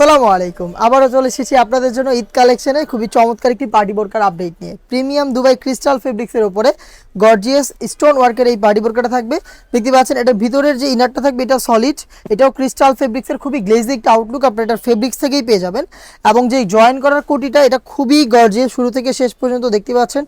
আসসালামু আলাইকুম। আবারও চলে এসেছি আপনাদের জন্য ঈদ কালেকশনে খুবই চমৎকার একটি পার্টি বোরকার আপডেট নিয়ে। প্রিমিয়াম দুবাই ক্রিস্টাল ফেব্রিক্সের উপরে গর্জিয়াস স্টোন ওয়ার্কের এই পার্টি বোরকাটা থাকবে। দেখতে পাচ্ছেন এটা ভিতরের যে ইনারটা থাকবে, এটা সলিড এটাও ক্রিস্টাল ফেব্রিক্সের খুবই গ্লেজি একটা আউটলুক আপনার এটা ফেব্রিক্স থেকেই পেয়ে যাবেন। এবং যে জয়েন করার কোটিটা, এটা খুবই গর্জিয়াস শুরু থেকে শেষ পর্যন্ত দেখতে পাচ্ছেন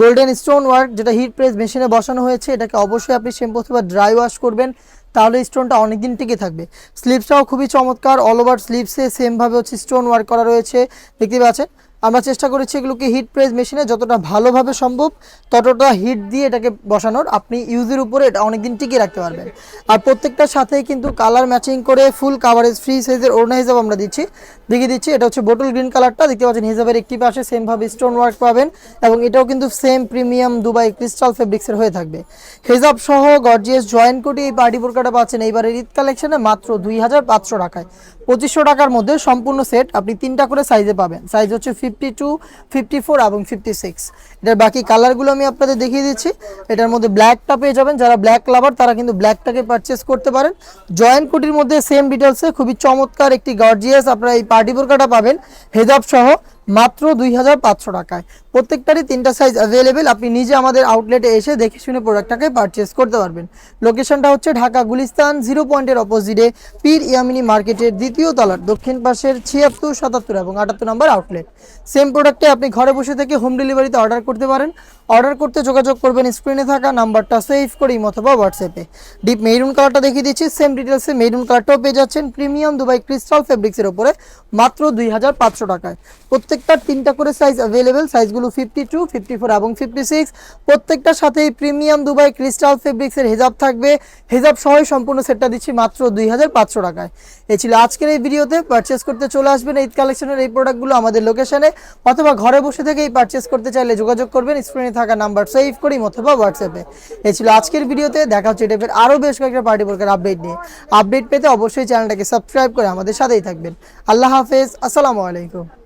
গোল্ডেন স্টোন ওয়ার্ক যেটা হিট প্রেস মেশিনে বসানো হয়েছে, এটাকে অবশ্যই আপনি শ্যাম্পু অথবা ড্রাই ওয়াশ করবেন। তাহলে স্টোনটা অনেকদিন টিকে থাকবে। স্লিপসটাও খুবই চমৎকার অল ওভার স্লিপসে সেমভাবে হচ্ছে স্টোন ওয়ার্ক করা রয়েছে। দেখতে পাচ্ছেন? আমরা চেষ্টা করেছি এগুলোকে হিট প্রেস মেশিনে যতটা ভালোভাবে সম্ভব, ততটা হিট দিয়ে এটাকে বসানোর। আপনি ইউজের উপরে এটা অনেকদিন টিকিয়ে রাখতে পারবেন। আর প্রত্যেকটার সাথেই কিন্তু কালার ম্যাচিং করে ফুল কাভারেজ ফ্রি সাইজের ওড়না হিসাব আমরা দিচ্ছি। দেখিয়ে দিচ্ছি, এটা হচ্ছে বোটল গ্রিন কালারটা দেখতে পাচ্ছেন হিসাবের একটি পাশে সেমভাবে স্টোন ওয়ার্ক পাবেন এবং এটাও কিন্তু সেম প্রিমিয়াম দুবাই ক্রিস্টাল ফেব্রিক্সের হয়ে থাকবে। হেজাব সহ গর্জিয়াস জয়েন্ট কোটি এই পার্টি বোরকাটা পাচ্ছেন। এইবারের ঈদ কালেকশনে মাত্র দুই হাজার পাঁচশো টাকায়। পঁচিশশো টাকার মধ্যে সম্পূর্ণ সেট আপনি তিনটা করে সাইজে পাবেন। সাইজ হচ্ছে ফিফটি টু ফিফটি ফোর এবং ফিফটি সিক্স এটার বাকি কালারগুলো আমি আপনাদের দেখিয়ে দিচ্ছি। এটার মধ্যে ব্ল্যাকটা পেয়ে যাবেন। যারা ব্ল্যাক লাভার তারা কিন্তু ব্ল্যাকটাকে পারচেস করতে পারেন। জয়েন্ট কুটির মধ্যে সেম ডিটেলসে খুবই চমৎকার একটি গর্জিয়াস আপনারা এই পার্টি বোরকাটা পাবেন। হেজাব সহ মাত্র দুই হাজার পাঁচশো টাকায়। প্রত্যেকটারই তিনটা সাইজ অ্যাভেলেবেল আপনি নিজে আমাদের আউটলেটে এসে দেখে শুনে প্রোডাক্টটাকে পারচেস করতে পারবেন। লোকেশনটা হচ্ছে ঢাকা গুলিস্তান জিরো পয়েন্টের অপোজিটে পীর ইয়ামিনী মার্কেটের দ্বিতীয় তলার দক্ষিণ পাশের ছিয়াত্তর, সাতাত্তর এবং আটাত্তর নম্বর আউটলেট সেম প্রোডাক্টে আপনি ঘরে বসে থেকে হোম ডেলিভারিতে অর্ডার করতে পারেন। অর্ডার করতে যোগাযোগ করবেন স্ক্রিনে থাকা নাম্বারটা সেভ করে অথবা হোয়াটসঅ্যাপে ডিপ মেরুন কালারটা দেখিয়ে দিচ্ছি। সেম ডিটেলসে মেরুন কালারটাও পেয়ে যাচ্ছেন। প্রিমিয়াম দুবাই ক্রিস্টাল ফেব্রিক্সের উপরে মাত্র দুই হাজার পাঁচশো টাকায়। প্রত্যেকটার তিনটা করে সাইজ অ্যাভেলেবেল সাইজগুলো ফিফটি টু ফিফটি ফোর এবং ফিফটি সিক্স প্রত্যেকটার সাথেই প্রিমিয়াম দুবাই ক্রিস্টাল ফেব্রিক্সের হেজাব থাকবে। হেজাব সহই সম্পূর্ণ সেটটা দিচ্ছি মাত্র দুই হাজার পাঁচশো টাকায়। এ ছিল আজকের এই ভিডিওতে পারচেস করতে চলে আসবেন ঈদ কালেকশনের এই প্রোডাক্টগুলো আমাদের লোকেশনে অথবা ঘরে বসে থেকেই পারচেস করতে চাইলে যোগাযোগ করবেন। স্ক্রিনে থাকা নাম্বার সেভ করিম অথবা হোয়াটসঅ্যাপে এ। ছিল আজকের ভিডিওতে দেখা হচ্ছে টাইপের আরও বেশ কয়েকটা পার্টি বোর্কের আপডেট নিয়ে। আপডেট পেতে অবশ্যই চ্যানেলটাকে সাবস্ক্রাইব করে আমাদের সাথেই থাকবেন। আল্লাহ হাফেজ। আসসালামু আলাইকুম।